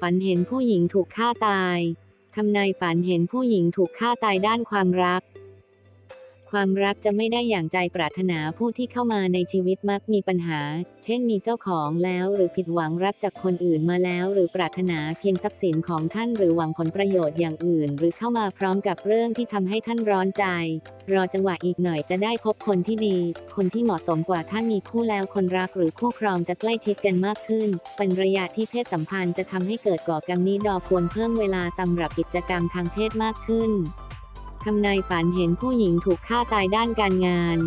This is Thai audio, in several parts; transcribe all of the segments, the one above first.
ฝันเห็นผู้หญิงถูกฆ่าตาย ทำนายฝันเห็นผู้หญิงถูกฆ่าตายด้านความรัก ความรักจะไม่ได้อย่างใจปรารถนาผู้ที่เข้ามาในชีวิตมักมีปัญหา เช่นมีเจ้าของแล้วหรือผิดหวังรักจากคนอื่นมาแล้ว หรือปรารถนาเพียงทรัพย์สินของท่านหรือหวังผลประโยชน์อย่างอื่น หรือเข้ามาพร้อมกับเรื่องที่ทำให้ท่านร้อนใจ รอจังหวะอีกหน่อยจะได้พบคนที่ดี คนที่เหมาะสมกว่าถ้ามีคู่แล้วคนรักหรือคู่ครองจะใกล้ชิดกันมากขึ้น เป็นระยะที่เพศสัมพันธ์จะทำให้เกิดก่อกรรมนี้ดอกควรเพิ่มเวลาสำหรับกิจกรรมทางเพศมากขึ้น ทำนายฝันเห็นผู้หญิงถูกฆ่าตายด้านการงาน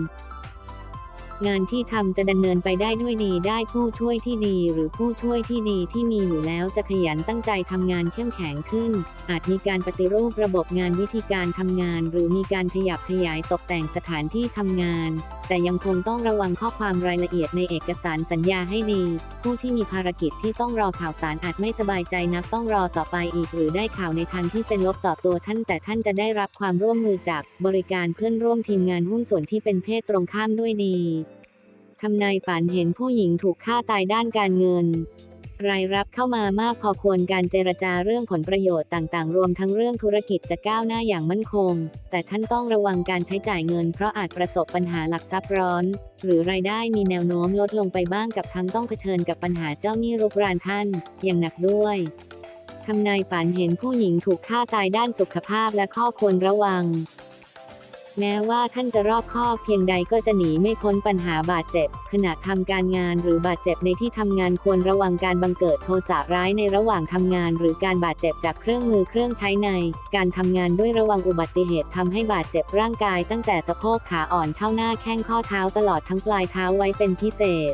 งานที่ทำจะดำเนินไปได้ด้วยดีได้ผู้ช่วยที่ดีหรือผู้ช่วยที่ดีที่มีอยู่แล้วจะขยันตั้งใจทำงานเข้มแข็งขึ้น อาจมีการปฏิรูประบบงานวิธีการทำงาน หรือมีการขยับขยายตกแต่งสถานที่ทำงาน แต่ยังคงต้องระวังข้อความรายละเอียดในเอกสารสัญญาให้ดี ผู้ที่มีภารกิจที่ต้องรอข่าวสารอาจไม่สบายใจนักต้องรอต่อไปอีก หรือได้ข่าวในทางที่เป็นลบต่อตัวท่าน แต่ท่านจะได้รับความร่วมมือจากบริการเพื่อนร่วมทีมงานหุ้นส่วนที่เป็นเพศตรงข้ามด้วยดีทำนายฝันเห็นผู้หญิงถูกฆ่าตายด้านการเงิน รายรับเข้ามามากพอควรการเจรจาเรื่องผลประโยชน์ต่างๆ รวมทั้งเรื่องธุรกิจจะก้าวหน้าอย่างมั่นคง แต่ท่านต้องระวังการใช้จ่ายเงินเพราะอาจประสบปัญหาหลักทรัพย์ร้อน หรือรายได้มีแนวโน้มลดลงไปบ้างกับทั้งต้องเผชิญกับปัญหาเจ้าหนี้รุกรานท่าน อย่างหนักด้วยทำนายฝันเห็นผู้หญิงถูกฆ่าตายด้านสุขภาพและข้อควรระวัง แม้ว่าท่านจะรอบคอบเพียงใดก็จะหนีไม่พ้นปัญหาบาดเจ็บ ขณะทำการงานหรือบาดเจ็บในที่ทำงานควรระวังการบังเกิดโทสะร้ายในระหว่างทำงาน หรือการบาดเจ็บจากเครื่องมือเครื่องใช้ใน การทำงานด้วยระวังอุบัติเหตุทำให้บาดเจ็บร่างกายตั้งแต่สะโพกขาอ่อนเช่าหน้าแข้งข้อเท้าตลอดทั้งปลายเท้าไว้เป็นพิเศษ